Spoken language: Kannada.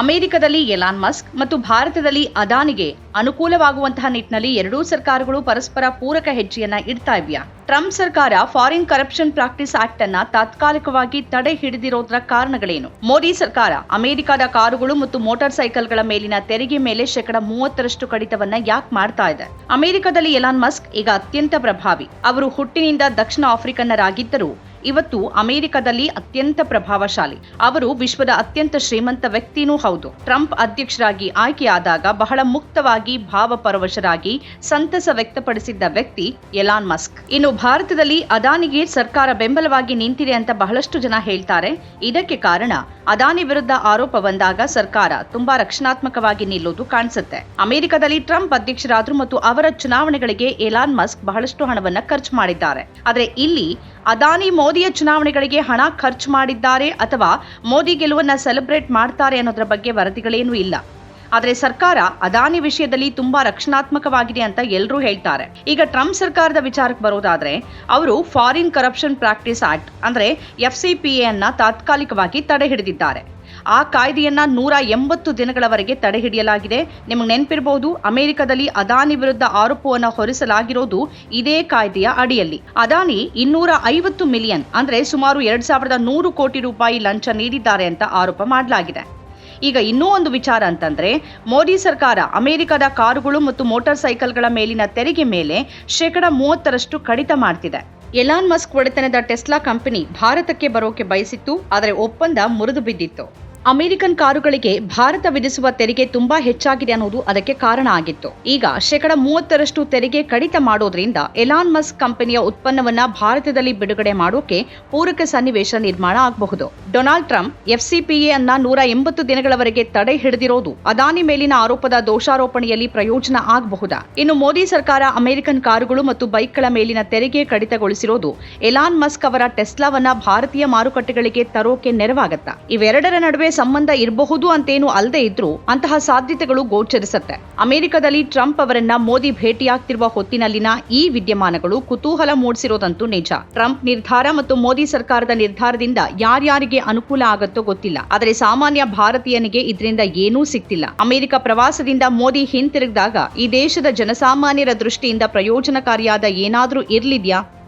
ಅಮೆರಿಕದಲ್ಲಿ ಎಲಾನ್ ಮಸ್ಕ್ ಮತ್ತು ಭಾರತದಲ್ಲಿ ಅದಾನಿಗೆ ಅನುಕೂಲವಾಗುವಂತಹ ನಿಟ್ಟಿನಲ್ಲಿ ಎರಡೂ ಸರ್ಕಾರಗಳು ಪರಸ್ಪರ ಪೂರಕ ಹೆಜ್ಜೆಯನ್ನ ಇಡ್ತಾ ಇವ್ಯಾ. ಟ್ರಂಪ್ ಸರ್ಕಾರ ಫಾರಿನ್ ಕರಪ್ಷನ್ ಪ್ರಾಕ್ಟೀಸ್ ಆಕ್ಟ್ ಅನ್ನ ತಾತ್ಕಾಲಿಕವಾಗಿ ತಡೆ ಹಿಡಿದಿರೋದ್ರ ಕಾರಣಗಳೇನು? ಮೋದಿ ಸರ್ಕಾರ ಅಮೆರಿಕದ ಕಾರುಗಳು ಮತ್ತು ಮೋಟಾರ್ ಸೈಕಲ್ಗಳ ಮೇಲಿನ ತೆರಿಗೆ ಮೇಲೆ ಶೇಕಡ ಮೂವತ್ತರಷ್ಟು ಕಡಿತವನ್ನ ಯಾಕೆ ಮಾಡ್ತಾ ಇದೆ? ಅಮೆರಿಕದಲ್ಲಿ ಎಲಾನ್ ಮಸ್ಕ್ ಈಗ ಅತ್ಯಂತ ಪ್ರಭಾವಿ. ಅವರು ಹುಟ್ಟಿನಿಂದ ದಕ್ಷಿಣ ಆಫ್ರಿಕನ್ನರಾಗಿದ್ದರೂ ಇವತ್ತು ಅಮೆರಿಕದಲ್ಲಿ ಅತ್ಯಂತ ಪ್ರಭಾವಶಾಲಿ. ಅವರು ವಿಶ್ವದ ಅತ್ಯಂತ ಶ್ರೀಮಂತ ವ್ಯಕ್ತಿನೂ ಹೌದು. ಟ್ರಂಪ್ ಅಧ್ಯಕ್ಷರಾಗಿ ಆಯ್ಕೆಯಾದಾಗ ಬಹಳ ಮುಕ್ತವಾಗಿ, ಭಾವಪರವಶರಾಗಿ ಸಂತಸ ವ್ಯಕ್ತಪಡಿಸಿದ್ದ ವ್ಯಕ್ತಿ ಎಲಾನ್ ಮಸ್ಕ್. ಇನ್ನು ಭಾರತದಲ್ಲಿ ಅದಾನಿಗೆ ಸರ್ಕಾರ ಬೆಂಬಲವಾಗಿ ನಿಂತಿದೆ ಅಂತ ಬಹಳಷ್ಟು ಜನ ಹೇಳ್ತಾರೆ. ಇದಕ್ಕೆ ಕಾರಣ ಅದಾನಿ ವಿರುದ್ಧ ಆರೋಪ ಬಂದಾಗ ಸರ್ಕಾರ ತುಂಬಾ ರಕ್ಷಣಾತ್ಮಕವಾಗಿ ನಿಲ್ಲೋದು ಕಾಣಿಸುತ್ತೆ. ಅಮೆರಿಕದಲ್ಲಿ ಟ್ರಂಪ್ ಅಧ್ಯಕ್ಷರಾದ್ರು ಮತ್ತು ಅವರ ಚುನಾವಣೆಗಳಿಗೆ ಎಲಾನ್ ಮಸ್ಕ್ ಬಹಳಷ್ಟು ಹಣವನ್ನ ಖರ್ಚು ಮಾಡಿದ್ದಾರೆ. ಆದರೆ ಇಲ್ಲಿ ಅದಾನಿ ಮೋದಿಯ ಚುನಾವಣೆಗಳಿಗೆ ಹಣ ಖರ್ಚು ಮಾಡಿದ್ದಾರೆ ಅಥವಾ ಮೋದಿ ಗೆಲುವನ್ನ ಸೆಲೆಬ್ರೇಟ್ ಮಾಡ್ತಾರೆ ಅನ್ನೋದ್ರ ಬಗ್ಗೆ ವರದಿಗಳೇನೂ ಇಲ್ಲ. ಆದರೆ ಸರ್ಕಾರ ಅದಾನಿ ವಿಷಯದಲ್ಲಿ ತುಂಬಾ ರಕ್ಷಣಾತ್ಮಕವಾಗಿದೆ ಅಂತ ಎಲ್ಲರೂ ಹೇಳ್ತಾರೆ. ಈಗ ಟ್ರಂಪ್ ಸರ್ಕಾರದ ವಿಚಾರಕ್ಕೆ ಬರೋದಾದ್ರೆ, ಅವರು ಫಾರಿನ್ ಕರಪ್ಷನ್ ಪ್ರಾಕ್ಟೀಸ್ ಆಕ್ಟ್, ಅಂದ್ರೆ ಎಫ್ ಸಿ ಪಿ ಅನ್ನ ತಾತ್ಕಾಲಿಕವಾಗಿ ತಡೆ ಹಿಡಿದಿದ್ದಾರೆ. ಆ ಕಾಯ್ದೆಯನ್ನ ನೂರ ಎಂಬತ್ತು ದಿನಗಳವರೆಗೆ ತಡೆ ಹಿಡಿಯಲಾಗಿದೆ. ನಿಮಗೆ ನೆನಪಿರಬಹುದು ಅಮೆರಿಕದಲ್ಲಿ ಅದಾನಿ ವಿರುದ್ಧ ಆರೋಪವನ್ನು ಹೊರಿಸಲಾಗಿರೋದು ಇದೇ ಕಾಯ್ದೆಯ ಅಡಿಯಲ್ಲಿ. ಅದಾನಿ ಇನ್ನೂರ ಐವತ್ತು ಮಿಲಿಯನ್, ಅಂದ್ರೆ ಸುಮಾರು ಎರಡ್ ಸಾವಿರದ ನೂರು ಕೋಟಿ ರೂಪಾಯಿ ಲಂಚ ನೀಡಿದ್ದಾರೆ ಅಂತ ಆರೋಪ ಮಾಡಲಾಗಿದೆ. ಈಗ ಇನ್ನೂ ಒಂದು ವಿಚಾರ ಅಂತಂದ್ರೆ, ಮೋದಿ ಸರ್ಕಾರ ಅಮೆರಿಕದ ಕಾರುಗಳು ಮತ್ತು ಮೋಟಾರ್ ಸೈಕಲ್ಗಳ ಮೇಲಿನ ತೆರಿಗೆ ಮೇಲೆ ಶೇಕಡ ಮೂವತ್ತರಷ್ಟು ಕಡಿತ ಮಾಡ್ತಿದೆ. ಎಲಾನ್ ಮಸ್ಕ್ ಒಡೆತನದ ಟೆಸ್ಲಾ ಕಂಪನಿ ಭಾರತಕ್ಕೆ ಬರೋಕೆ ಬಯಸಿತ್ತು, ಆದರೆ ಒಪ್ಪಂದ ಮುರಿದು ಬಿದ್ದಿತ್ತು. ಅಮೆರಿಕನ್ ಕಾರುಗಳಿಗೆ ಭಾರತ ವಿಧಿಸುವ ತೆರಿಗೆ ತುಂಬಾ ಹೆಚ್ಚಾಗಿದೆ ಅನ್ನೋದು ಅದಕ್ಕೆ ಕಾರಣ ಆಗಿತ್ತು. ಈಗ ಶೇಕಡ ಮೂವತ್ತರಷ್ಟು ತೆರಿಗೆ ಕಡಿತ ಮಾಡೋದ್ರಿಂದ ಎಲಾನ್ ಮಸ್ಕ್ ಕಂಪನಿಯ ಉತ್ಪನ್ನವನ್ನ ಭಾರತದಲ್ಲಿ ಬಿಡುಗಡೆ ಮಾಡೋಕೆ ಪೂರಕ ಸನ್ನಿವೇಶ ನಿರ್ಮಾಣ ಆಗಬಹುದು. ಡೊನಾಲ್ಡ್ ಟ್ರಂಪ್ ಎಫ್ಸಿಪಿಎ ಅನ್ನ ನೂರ ಎಂಬತ್ತು ದಿನಗಳವರೆಗೆ ತಡೆ ಹಿಡಿದಿರೋದು ಅದಾನಿ ಮೇಲಿನ ಆರೋಪದ ದೋಷಾರೋಪಣೆಯಲ್ಲಿ ಪ್ರಯೋಜನ ಆಗಬಹುದಾ? ಇನ್ನು ಮೋದಿ ಸರ್ಕಾರ ಅಮೆರಿಕನ್ ಕಾರುಗಳು ಮತ್ತು ಬೈಕ್ಗಳ ಮೇಲಿನ ತೆರಿಗೆ ಕಡಿತಗೊಳಿಸಿರೋದು ಎಲಾನ್ ಮಸ್ಕ್ ಅವರ ಟೆಸ್ಲಾವನ್ನ ಭಾರತೀಯ ಮಾರುಕಟ್ಟೆಗಳಿಗೆ ತರೋಕೆ ನೆರವಾಗತ್ತಾ? ಇವೆರಡರ ನಡುವೆ ಸಂಬಂಧ ಇರಬಹುದು ಅಂತೇನು ಅಲ್ಲದೆ ಇದ್ರೂ ಅಂತಹ ಸಾಧ್ಯತೆಗಳು ಗೋಚರಿಸುತ್ತೆ. ಅಮೆರಿಕದಲ್ಲಿ ಟ್ರಂಪ್ ಅವರನ್ನ ಮೋದಿ ಭೇಟಿಯಾಗ್ತಿರುವ ಹೊತ್ತಿನಲ್ಲಿನ ಈ ವಿದ್ಯಮಾನಗಳು ಕುತೂಹಲ ಮೂಡಿಸಿರೋದಂತೂ ನಿಜ. ಟ್ರಂಪ್ ನಿರ್ಧಾರ ಮತ್ತು ಮೋದಿ ಸರ್ಕಾರದ ನಿರ್ಧಾರದಿಂದ ಯಾರ್ಯಾರಿಗೆ ಅನುಕೂಲ ಆಗತ್ತೋ ಗೊತ್ತಿಲ್ಲ. ಆದರೆ ಸಾಮಾನ್ಯ ಭಾರತೀಯನಿಗೆ ಇದರಿಂದ ಏನೂ ಸಿಗ್ತಿಲ್ಲ ಅಮೆರಿಕ ಪ್ರವಾಸದಿಂದ ಮೋದಿ ಹಿಂತಿರುಗಿದಾಗ ಈ ದೇಶದ ಜನಸಾಮಾನ್ಯರ ದೃಷ್ಟಿಯಿಂದ ಪ್ರಯೋಜನಕಾರಿಯಾದ ಏನಾದರೂ ಇರ್ಲಿದ್ಯಾ?